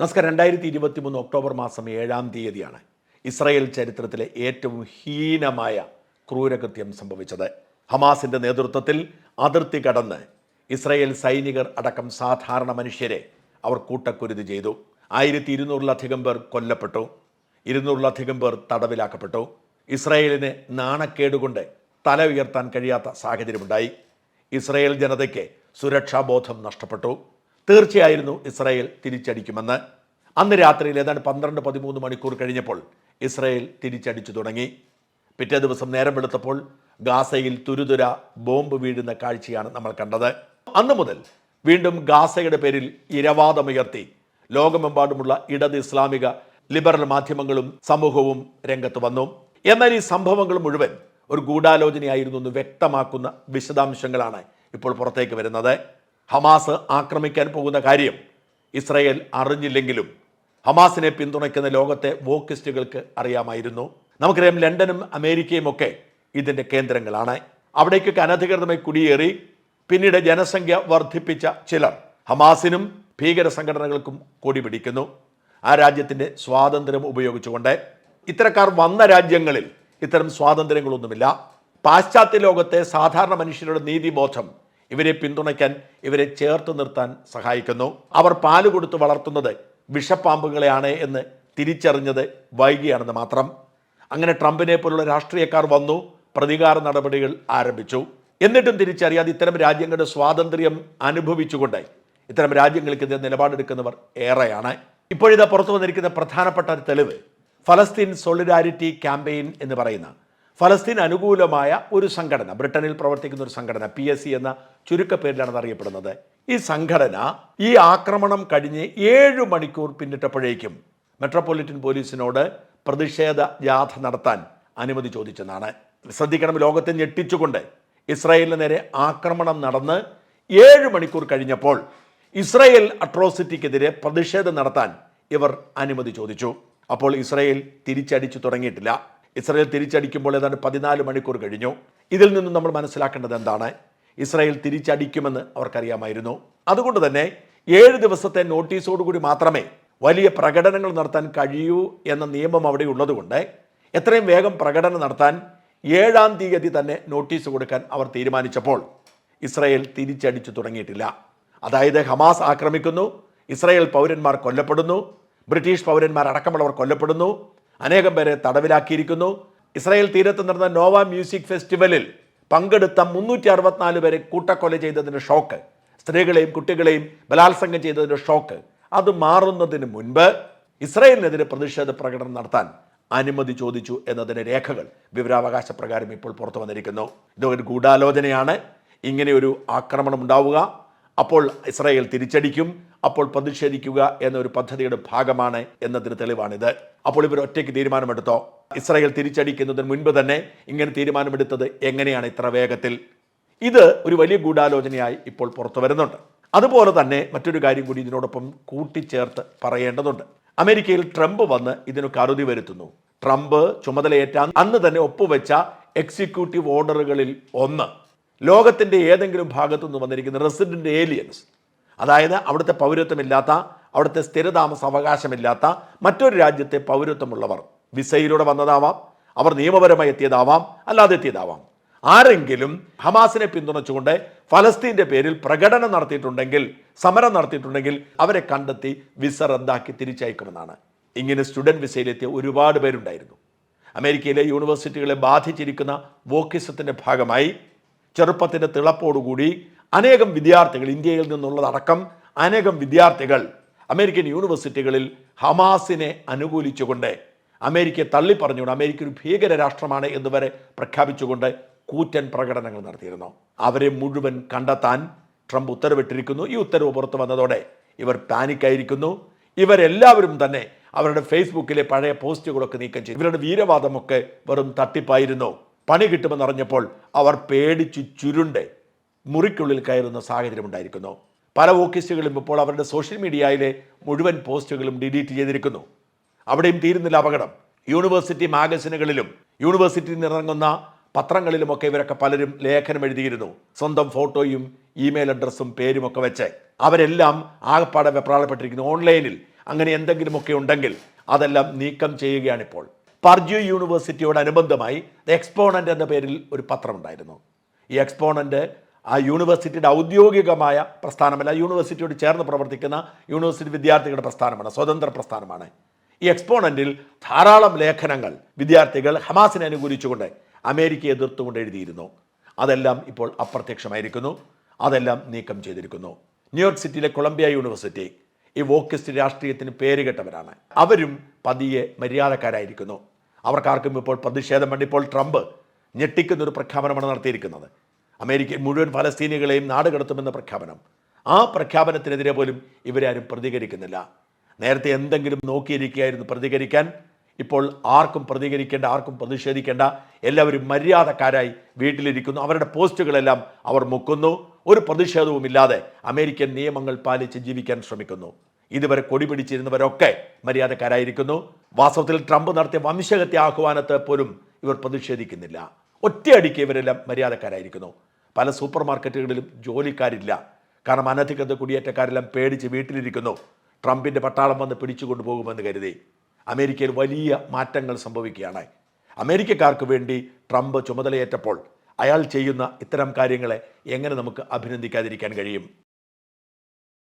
നമസ്കാരം. രണ്ടായിരത്തി ഇരുപത്തി മൂന്ന് ഒക്ടോബർ മാസം ഏഴാം തീയതിയാണ് ഇസ്രായേൽ ചരിത്രത്തിലെ ഏറ്റവും ഹീനമായ ക്രൂരകൃത്യം സംഭവിച്ചത്. ഹമാസിന്റെ നേതൃത്വത്തിൽ അതിർത്തി കടന്ന് ഇസ്രായേൽ സൈനികർ അടക്കം സാധാരണ മനുഷ്യരെ അവർ കൂട്ടക്കുരുതി ചെയ്തു. ആയിരത്തി ഇരുന്നൂറിലധികം പേർ കൊല്ലപ്പെട്ടു. ഇരുന്നൂറിലധികം പേർ തടവിലാക്കപ്പെട്ടു. ഇസ്രായേലിന് നാണക്കേടുകൊണ്ട് തല ഉയർത്താൻ കഴിയാത്ത സാഹചര്യമുണ്ടായി. ഇസ്രായേൽ ജനതയ്ക്ക് സുരക്ഷാബോധം നഷ്ടപ്പെട്ടു. തീർച്ചയായിരുന്നു ഇസ്രായേൽ തിരിച്ചടിക്കുമെന്ന്. അന്ന് രാത്രിയിൽ ഏതാണ്ട് പന്ത്രണ്ട് പതിമൂന്ന് മണിക്കൂർ കഴിഞ്ഞപ്പോൾ ഇസ്രായേൽ തിരിച്ചടിച്ചു തുടങ്ങി. പിറ്റേ ദിവസം നേരം വെളുത്തപ്പോൾ ഗാസയിൽ തുരുതുര ബോംബ് വീഴുന്ന കാഴ്ചയാണ് നമ്മൾ കണ്ടത്. അന്ന് മുതൽ വീണ്ടും ഗാസയുടെ പേരിൽ ഇരവാദമുയർത്തി. ലോകമെമ്പാടുമുള്ള ഇടത് ഇസ്ലാമിക ലിബറൽ മാധ്യമങ്ങളും സമൂഹവും രംഗത്ത് വന്നു. എന്നാൽ ഈ സംഭവങ്ങൾ മുഴുവൻ ഒരു ഗൂഢാലോചനയായിരുന്നു എന്ന് വ്യക്തമാക്കുന്ന വിശദാംശങ്ങളാണ് ഇപ്പോൾ പുറത്തേക്ക് വരുന്നത്. ഹമാസ് ആക്രമിക്കാൻ പോകുന്ന കാര്യം ഇസ്രയേൽ അറിഞ്ഞില്ലെങ്കിലും ഹമാസിനെ പിന്തുണയ്ക്കുന്ന ലോകത്തെ വോക്കിസ്റ്റുകൾക്ക് അറിയാമായിരുന്നു. നമുക്കറിയാം ലണ്ടനും അമേരിക്കയും ഒക്കെ ഇതിന്റെ കേന്ദ്രങ്ങളാണ്. അവിടേക്കൊക്കെ അനധികൃതമായി കുടിയേറി പിന്നീട് ജനസംഖ്യ വർദ്ധിപ്പിച്ച ചിലർ ഹമാസിനും ഭീകര സംഘടനകൾക്കും കൊടി പിടിക്കുന്നു. ആ രാജ്യത്തിന്റെ സ്വാതന്ത്ര്യം ഉപയോഗിച്ചുകൊണ്ട് ഇത്തരക്കാർ വന്ന രാജ്യങ്ങളിൽ ഇത്തരം സ്വാതന്ത്ര്യങ്ങളൊന്നുമില്ല. പാശ്ചാത്യ ലോകത്തെ സാധാരണ മനുഷ്യരുടെ നീതിബോധം ഇവരെ പിന്തുണയ്ക്കാൻ ഇവരെ ചേർത്ത് നിർത്താൻ സഹായിക്കുന്നു. അവർ പാൽ കൊടുത്ത് വളർത്തുന്നത് വിഷപ്പാമ്പുകളെയാണ് എന്ന് തിരിച്ചറിഞ്ഞത് വൈകിയാണെന്ന് മാത്രം. അങ്ങനെ ട്രംപിനെ പോലുള്ള രാഷ്ട്രീയക്കാർ വന്നു പ്രതികാര നടപടികൾ ആരംഭിച്ചു. എന്നിട്ടും തിരിച്ചറിയാതെ ഇത്തരം രാജ്യങ്ങളുടെ സ്വാതന്ത്ര്യം അനുഭവിച്ചുകൊണ്ട് ഇത്തരം രാജ്യങ്ങൾക്കെതിരെ നിലപാടെടുക്കുന്നവർ ഏറെയാണ്. ഇപ്പോഴിതാ പുറത്തു വന്നിരിക്കുന്ന പ്രധാനപ്പെട്ട ഒരു തെളിവ് ഫലസ്തീൻ സോളിഡാരിറ്റി ക്യാമ്പയിൻ എന്ന് പറയുന്ന ഫലസ്തീൻ അനുകൂലമായ ഒരു സംഘടന ബ്രിട്ടനിൽ പ്രവർത്തിക്കുന്ന ഒരു സംഘടന പി എസ് സി എന്ന ചുരുക്കപ്പേരിലാണ് അറിയപ്പെടുന്നത്. ഈ സംഘടന ഈ ആക്രമണം കഴിഞ്ഞ് ഏഴ് മണിക്കൂർ പിന്നിട്ടപ്പോഴേക്കും മെട്രോപൊളിറ്റൻ പോലീസിനോട് പ്രതിഷേധ ജാഥ നടത്താൻ അനുമതി ചോദിച്ചെന്നാണ്. ശ്രദ്ധിക്കണം ലോകത്തെ ഞെട്ടിച്ചുകൊണ്ട് ഇസ്രായേലിന് നേരെ ആക്രമണം നടന്ന് ഏഴ് മണിക്കൂർ കഴിഞ്ഞപ്പോൾ ഇസ്രായേൽ അട്രോസിറ്റിക്കെതിരെ പ്രതിഷേധം നടത്താൻ ഇവർ അനുമതി ചോദിച്ചു. അപ്പോൾ ഇസ്രായേൽ തിരിച്ചടിച്ചു തുടങ്ങിയിട്ടില്ല. ഇസ്രായേൽ തിരിച്ചടിക്കുമ്പോൾ ഏതാണ്ട് പതിനാല് മണിക്കൂർ കഴിഞ്ഞു. ഇതിൽ നിന്നും നമ്മൾ മനസ്സിലാക്കേണ്ടത് എന്താണ്? ഇസ്രായേൽ തിരിച്ചടിക്കുമെന്ന് അവർക്കറിയാമായിരുന്നു. അതുകൊണ്ട് തന്നെ ഏഴ് ദിവസത്തെ നോട്ടീസോടുകൂടി മാത്രമേ വലിയ പ്രകടനങ്ങൾ നടത്താൻ കഴിയൂ എന്ന നിയമം അവിടെ ഉള്ളതുകൊണ്ട് എത്രയും വേഗം പ്രകടനം നടത്താൻ ഏഴാം തീയതി തന്നെ നോട്ടീസ് കൊടുക്കാൻ അവർ തീരുമാനിച്ചപ്പോൾ ഇസ്രായേൽ തിരിച്ചടിച്ചു തുടങ്ങിയിട്ടില്ല. അതായത് ഹമാസ് ആക്രമിക്കുന്നു ഇസ്രായേൽ പൗരന്മാർ കൊല്ലപ്പെടുന്നു ബ്രിട്ടീഷ് പൗരന്മാർ അടക്കമുള്ളവർ കൊല്ലപ്പെടുന്നു അനേകം പേരെ തടവിലാക്കിയിരിക്കുന്നു. ഇസ്രായേൽ തീരത്ത് നടന്ന നോവ മ്യൂസിക് ഫെസ്റ്റിവലിൽ പങ്കെടുത്ത മുന്നൂറ്റി അറുപത്തിനാല് പേരെ കൂട്ടക്കൊല ചെയ്തതിന്റെ ഷോക്ക്. സ്ത്രീകളെയും കുട്ടികളെയും ബലാത്സംഗം ചെയ്തതിന്റെ ഷോക്ക്. അത് മാറുന്നതിന് മുൻപ് ഇസ്രായേലിനെതിരെ പ്രതിഷേധ പ്രകടനം നടത്താൻ അനുമതി ചോദിച്ചു എന്നതിന്റെ രേഖകൾ വിവരാവകാശ പ്രകാരം ഇപ്പോൾ പുറത്തു വന്നിരിക്കുന്നു. ഇതൊരു ഗൂഢാലോചനയാണ്. ഇങ്ങനെ ഒരു ആക്രമണം ഉണ്ടാവുക. അപ്പോൾ ഇസ്രായേൽ തിരിച്ചടിക്കും അപ്പോൾ പ്രതിഷേധിക്കുക എന്നൊരു പദ്ധതിയുടെ ഭാഗമാണ് എന്നതിന് തെളിവാണിത്. അപ്പോൾ ഇവർ ഒറ്റയ്ക്ക് തീരുമാനമെടുത്തോ? ഇസ്രായേൽ തിരിച്ചടിക്കുന്നതിന് മുൻപ് തന്നെ ഇങ്ങനെ തീരുമാനമെടുത്തത് എങ്ങനെയാണ് ഇത്ര വേഗത്തിൽ? ഇത് ഒരു വലിയ ഗൂഢാലോചനയായി ഇപ്പോൾ പുറത്തു വരുന്നുണ്ട്. അതുപോലെ തന്നെ മറ്റൊരു കാര്യം കൂടി ഇതിനോടൊപ്പം കൂട്ടിച്ചേർത്ത് പറയേണ്ടതുണ്ട്. അമേരിക്കയിൽ ട്രംപ് വന്ന് ഇതിനു കരുതി വരുത്തുന്നു. ട്രംപ് ചുമതലയേറ്റാൻ അന്ന് തന്നെ ഒപ്പുവെച്ച എക്സിക്യൂട്ടീവ് ഓർഡറുകളിൽ ഒന്ന്. ലോകത്തിന്റെ ഏതെങ്കിലും ഭാഗത്തു നിന്ന് വന്നിരിക്കുന്ന റെസിഡന്റ് ഏലിയൻസ് അതായത് അവിടുത്തെ പൗരത്വമില്ലാത്ത അവിടുത്തെ സ്ഥിരതാമസ അവകാശമില്ലാത്ത മറ്റൊരു രാജ്യത്തെ പൗരത്വമുള്ളവർ വിസയിലൂടെ വന്നതാവാം അവർ നിയമപരമായി എത്തിയതാവാം അല്ലാതെ എത്തിയതാവാം. ആരെങ്കിലും ഹമാസിനെ പിന്തുണച്ചുകൊണ്ട് ഫലസ്തീന്റെ പേരിൽ പ്രകടനം നടത്തിയിട്ടുണ്ടെങ്കിൽ സമരം നടത്തിയിട്ടുണ്ടെങ്കിൽ അവരെ കണ്ടെത്തി വിസ റദ്ദാക്കി തിരിച്ചയക്കുമെന്നാണ്. ഇങ്ങനെ സ്റ്റുഡന്റ് വിസയിലെത്തിയ ഒരുപാട് പേരുണ്ടായിരുന്നു. അമേരിക്കയിലെ യൂണിവേഴ്സിറ്റികളെ ബാധിച്ചിരിക്കുന്ന വോക്കിസത്തിന്റെ ഭാഗമായി ചെറുപ്പത്തിന്റെ തിളപ്പോടുകൂടി അനേകം വിദ്യാർത്ഥികൾ ഇന്ത്യയിൽ നിന്നുള്ളതടക്കം അനേകം വിദ്യാർത്ഥികൾ അമേരിക്കൻ യൂണിവേഴ്സിറ്റികളിൽ ഹമാസിനെ അനുകൂലിച്ചുകൊണ്ട് അമേരിക്കയെ തള്ളിപ്പറഞ്ഞുകൊണ്ട് അമേരിക്ക ഒരു ഭീകര രാഷ്ട്രമാണ് എന്ന് വരെ പ്രഖ്യാപിച്ചുകൊണ്ട് കൂറ്റൻ പ്രകടനങ്ങൾ നടത്തിയിരുന്നു. അവരെ മുഴുവൻ കണ്ടെത്താൻ ട്രംപ് ഉത്തരവിട്ടിരിക്കുന്നു. ഈ ഉത്തരവ് പുറത്തു വന്നതോടെ ഇവർ പാനിക്കായിരിക്കുന്നു ഇവരെല്ലാവരും തന്നെ അവരുടെ ഫേസ്ബുക്കിലെ പഴയ പോസ്റ്റുകളൊക്കെ നീക്കം ചെയ്തു. ഇവരുടെ വീരവാദമൊക്കെ വെറും തട്ടിപ്പായിരുന്നു. പണി കിട്ടുമെന്നറിഞ്ഞപ്പോൾ അവർ പേടിച്ച് ചുരുണ്ട് മുറിക്കുള്ളിൽ കയറുന്ന സാഹചര്യം ഉണ്ടായിരിക്കുന്നു. പല ഓഫീസുകളും ഇപ്പോൾ അവരുടെ സോഷ്യൽ മീഡിയയിലെ മുഴുവൻ പോസ്റ്റുകളും ഡിലീറ്റ് ചെയ്തിരിക്കുന്നു. അവിടെയും തീരുന്നില്ല അപകടം. യൂണിവേഴ്സിറ്റി മാഗസിനുകളിലും യൂണിവേഴ്സിറ്റിയിൽ നിന്നിറങ്ങുന്ന പത്രങ്ങളിലുമൊക്കെ ഇവരൊക്കെ പലരും ലേഖനം എഴുതിയിരുന്നു. സ്വന്തം ഫോട്ടോയും ഇമെയിൽ അഡ്രസ്സും പേരും ഒക്കെ വെച്ച്. അവരെല്ലാം ആകപ്പാടെ വെപ്രാളപ്പെട്ടിരിക്കുന്നു. ഓൺലൈനിൽ അങ്ങനെ എന്തെങ്കിലുമൊക്കെ ഉണ്ടെങ്കിൽ അതെല്ലാം നീക്കം ചെയ്യുകയാണിപ്പോൾ. പർജു യൂണിവേഴ്സിറ്റിയോടനുബന്ധമായി ദ എക്സ്പോണന്റ് എന്ന പേരിൽ ഒരു പത്രമുണ്ടായിരുന്നു. ഈ എക്സ്പോണന്റ് ആ യൂണിവേഴ്സിറ്റിയുടെ ഔദ്യോഗികമായ പ്രസ്ഥാനമല്ല യൂണിവേഴ്സിറ്റിയോട് ചേർന്ന് പ്രവർത്തിക്കുന്ന യൂണിവേഴ്സിറ്റി വിദ്യാർത്ഥികളുടെ പ്രസ്ഥാനമാണ് സ്വതന്ത്ര പ്രസ്ഥാനമാണ്. ഈ എക്സ്പോണന്റിൽ ധാരാളം ലേഖനങ്ങൾ വിദ്യാർത്ഥികൾ ഹമാസിനെ അനുകൂലിച്ചുകൊണ്ട് അമേരിക്കയെ എതിർത്തുകൊണ്ട് എഴുതിയിരുന്നു. അതെല്ലാം ഇപ്പോൾ അപ്രത്യക്ഷമായിരിക്കുന്നു. അതെല്ലാം നീക്കം ചെയ്തിരിക്കുന്നു. ന്യൂയോർക്ക് സിറ്റിയിലെ കൊളംബിയ യൂണിവേഴ്സിറ്റി ഈ വോക്കിസ്റ്റ് രാഷ്ട്രീയത്തിന് പേരുകെട്ടവരാണ്. അവരും പതിയെ മര്യാദക്കാരായിരിക്കുന്നു. അവർക്കാർക്കും ഇപ്പോൾ പ്രതിഷേധം വേണ്ടി ഇപ്പോൾ ട്രംപ് ഞെട്ടിക്കുന്ന ഒരു പ്രഖ്യാപനമാണ് നടത്തിയിരിക്കുന്നത്. അമേരിക്കയിൽ മുഴുവൻ ഫലസ്തീനികളെയും നാട് കടത്തുമെന്ന പ്രഖ്യാപനം. ആ പ്രഖ്യാപനത്തിനെതിരെ പോലും ഇവരാരും പ്രതികരിക്കുന്നില്ല. നേരത്തെ എന്തെങ്കിലും നോക്കിയിരിക്കുകയായിരുന്നു പ്രതികരിക്കാൻ. ഇപ്പോൾ ആർക്കും പ്രതികരിക്കേണ്ട ആർക്കും പ്രതിഷേധിക്കേണ്ട എല്ലാവരും മര്യാദക്കാരായി വീട്ടിലിരിക്കുന്നു. അവരുടെ പോസ്റ്റുകളെല്ലാം അവർ മുക്കുന്നു. ഒരു പ്രതിഷേധവുമില്ലാതെ അമേരിക്കൻ നിയമങ്ങൾ പാലിച്ച് ജീവിക്കാൻ ശ്രമിക്കുന്നു. ഇതുവരെ കൊടി പിടിച്ചിരുന്നവരൊക്കെ മര്യാദക്കാരായിരിക്കുന്നു. വാസ്തവത്തിൽ ട്രംപ് നടത്തിയ വംശഹത്യ ആഹ്വാനത്തെ പോലും ഇവർ പ്രതിഷേധിക്കുന്നില്ല. ഒറ്റയടിക്ക് ഇവരെല്ലാം മര്യാദക്കാരായിരിക്കുന്നു. പല സൂപ്പർ മാർക്കറ്റുകളിലും ജോലിക്കാരില്ല. കാരണം അനധികൃത കുടിയേറ്റക്കാരെല്ലാം പേടിച്ച് വീട്ടിലിരിക്കുന്നു. ട്രംപിന്റെ പട്ടാളം വന്ന് പിടിച്ചു കൊണ്ടുപോകുമെന്ന് കരുതി. അമേരിക്കയിൽ വലിയ മാറ്റങ്ങൾ സംഭവിക്കുകയാണ്. അമേരിക്കക്കാർക്ക് വേണ്ടി ട്രംപ് ചുമതലയേറ്റപ്പോൾ അയാൾ ചെയ്യുന്ന ഇത്തരം കാര്യങ്ങളെ എങ്ങനെ നമുക്ക് അഭിനന്ദിക്കാതിരിക്കാൻ കഴിയും?